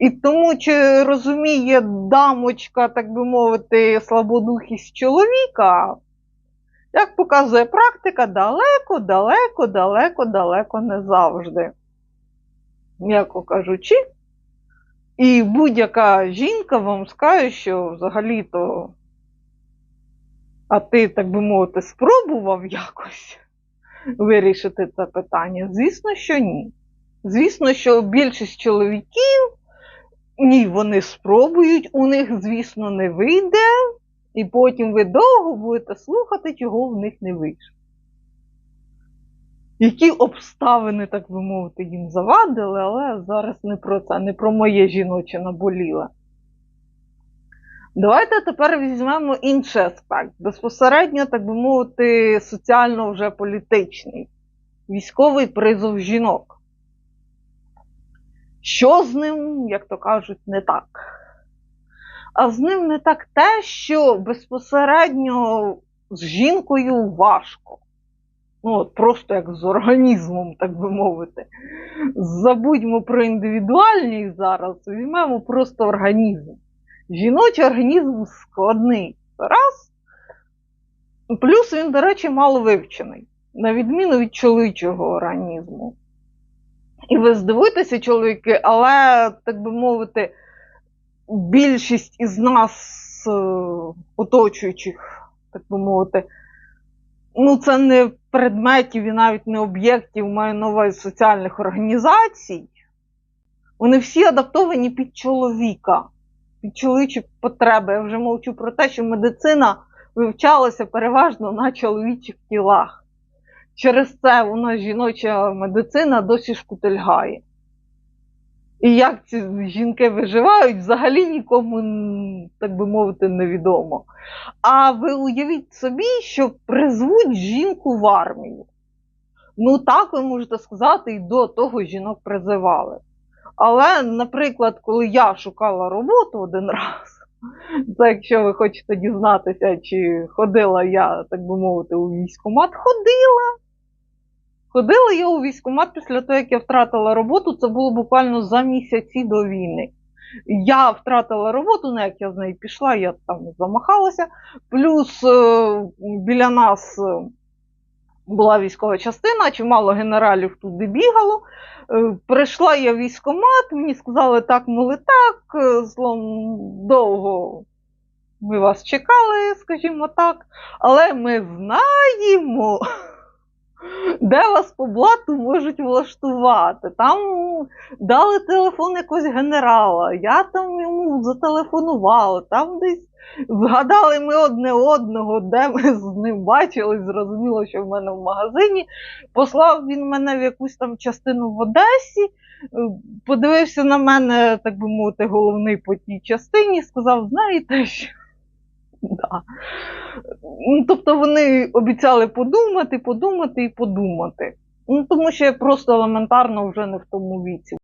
І тому, чи розуміє дамочка, так би мовити, слабодухість чоловіка, як показує практика, далеко, далеко, далеко, далеко не завжди. М'яко кажучи. І будь-яка жінка вам скаже, що взагалі-то, а ти, так би мовити, спробував якось вирішити це питання? Звісно, що ні. Звісно, що більшість чоловіків, ні, вони спробують, у них, звісно, не вийде, і потім ви довго будете слухати, чого в них не вийшло. Які обставини, так би мовити, їм завадили, але зараз не про це, не про моє жіноче наболіле. Давайте тепер візьмемо інший аспект, безпосередньо, так би мовити, соціально вже політичний, військовий призов жінок. Що з ним, як то кажуть, не так? А з ним не так те, що безпосередньо з жінкою важко. Ну, от просто як з організмом, так би мовити. Забудьмо про індивідуальність зараз, візьмемо просто організм. Жіночий організм складний. Раз. Плюс він, до речі, мало вивчений, на відміну від чоловічого організму. І ви здивуєтеся, чоловіки, але, так би мовити, більшість із нас, е, оточуючих, так би мовити, ну, це не предметів і навіть не об'єктів, маю на увазі соціальних організацій. Вони всі адаптовані під чоловіка, під чоловічі потреби. Я вже мовчу про те, що медицина вивчалася переважно на чоловічих тілах. Через це у нас жіноча медицина досі шкутильгає. І як ці жінки виживають, взагалі нікому, так би мовити, невідомо. А ви уявіть собі, що призвуть жінку в армію. Ну, так ви можете сказати, і до того жінок призивали. Але, наприклад, коли я шукала роботу один раз, це якщо ви хочете дізнатися, чи ходила я, так би мовити, у військкомат, ходила. Ходила я у військкомат після того, як я втратила роботу, це було буквально за місяці до війни. Я втратила роботу, ну як я з неї пішла, я там замахалася. Плюс е, біля нас е, була військова частина, чимало генералів туди бігало. Е, Прийшла я в військкомат, мені сказали так, моли так, злом довго ми вас чекали, скажімо так, але ми знаємо, де вас по блату можуть влаштувати. Там дали телефон якогось генерала, я там йому зателефонувала, там десь згадали ми одне одного, де ми з ним бачились, зрозуміло, що в мене в магазині. Послав він мене в якусь там частину в Одесі, е, подивився на мене, так би мовити, головний по тій частині, сказав, знаєте що. Да. Ну, Тобто вони обіцяли подумати, подумати і подумати. Ну, тому що я просто елементарно вже не в тому віці.